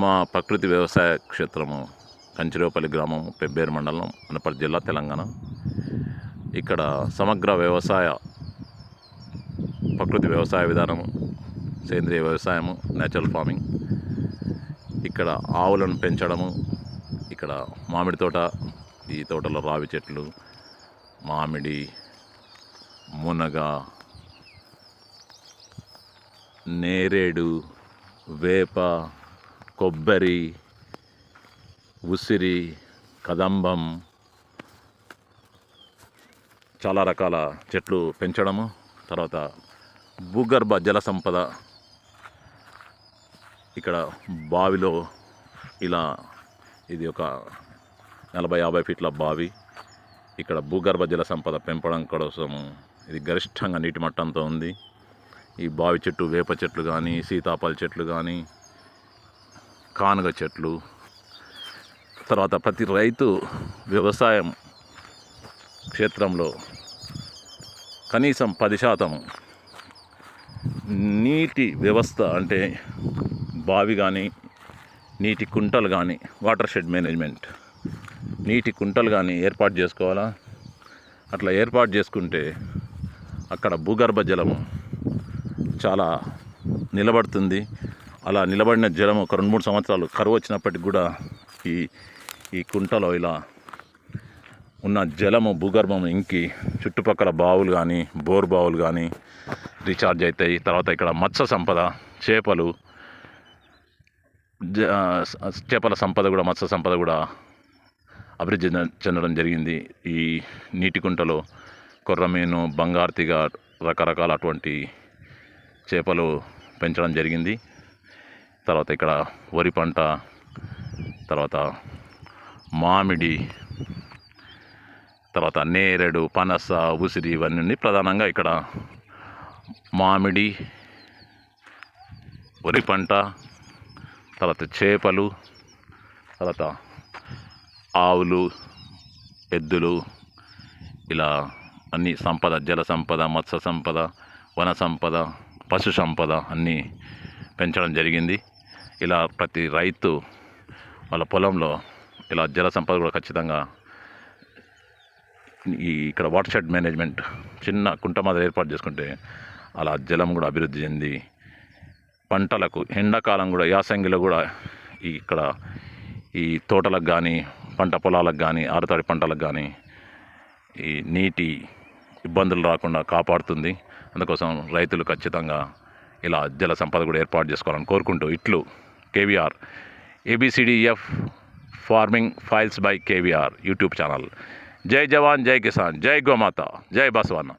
మా ప్రకృతి వ్యవసాయ క్షేత్రము కంచిరేపల్లి గ్రామం పెబ్బేరు మండలం అనపర్తి జిల్లా తెలంగాణ. ఇక్కడ సమగ్ర వ్యవసాయ ప్రకృతి వ్యవసాయ విధానము సేంద్రియ వ్యవసాయము నేచురల్ ఫార్మింగ్. ఇక్కడ ఆవులను పెంచడము ఇక్కడ మామిడి తోట ఈ తోటలో రావి చెట్లు మామిడి మునగ నేరేడు వేప కొబ్బరి ఉసిరి కదంబం చాలా రకాల చెట్లు పెంచడము తర్వాత భూగర్భ జల సంపద ఇక్కడ బావిలో ఇలా ఇది ఒక నలభై యాభై ఫీట్ల బావి. ఇక్కడ భూగర్భ జల సంపద పెంపడం కోసం ఇది గరిష్టంగా నీటి మట్టంతో ఉంది. ఈ బావి చెట్టు వేప చెట్లు కానీ సీతాఫల చెట్లు కానీ కానుగ చెట్లు తర్వాత ప్రతి రైతు వ్యవసాయం క్షేత్రంలో కనీసం పది శాతం నీటి వ్యవస్థ అంటే బావి కానీ నీటి కుంటలు కానీ వాటర్ షెడ్ మేనేజ్మెంట్. నీటి కుంటలు కానీ ఏర్పాటు చేసుకోవాలా? అట్లా ఏర్పాటు చేసుకుంటే అక్కడ భూగర్భ జలము చాలా నిలబడుతుంది. అలా నిలబడిన జలం ఒక రెండు మూడు సంవత్సరాలు కరువు వచ్చినప్పటికి కూడా ఈ ఈ కుంటలో ఇలా ఉన్న జలము భూగర్భం ఇంకి చుట్టుపక్కల బావులు కానీ బోర్ బావులు కానీ రీఛార్జ్ అవుతాయి తర్వాత ఇక్కడ మత్స్య సంపద చేపలు జ- చేపల సంపద కూడా మత్స్య సంపద కూడా అభివృద్ధి చెందడం జరిగింది. ఈ నీటి కుంటలో కొర్రమీను బంగార్తిగా రకరకాల అటువంటి చేపలు పెంచడం జరిగింది. తర్వాత ఇక్కడ వరి పంట తర్వాత మామిడి తర్వాత నేరేడు పనస ఉసిరి ఇవన్నీ ప్రధానంగా ఇక్కడ మామిడి వరి పంట తర్వాత చేపలు తర్వాత ఆవులు ఎద్దులు ఇలా అన్ని సంపద జల సంపద మత్స్య సంపద వన సంపద పశు సంపద అన్నీ పెంచడం జరిగింది. ఇలా ప్రతి రైతు వాళ్ళ పొలంలో ఇలా జల సంపద కూడా ఖచ్చితంగా ఈ ఇక్కడ వాటర్ షెడ్ మేనేజ్మెంట్ చిన్న కుంట మాదిరి ఏర్పాటు చేసుకుంటే అలా జలం కూడా అభివృద్ధి చెంది పంటలకు ఎండాకాలం కూడా యాసంగిలో కూడా ఈ ఇక్కడ ఈ తోటలకు కానీ పంట పొలాలకు కానీ ఆరుతడి పంటలకు కానీ ఈ నీటి ఇబ్బందులు రాకుండా కాపాడుతుంది. అందుకోసం రైతులు ఖచ్చితంగా ఇలా జల సంపద కూడా ఏర్పాటు చేసుకోవాలని కోరుకుంటూ ఇట్లు KVR F farming files by KVR YouTube channel जय जवान जय किसान जय गौ माता जय बासवाना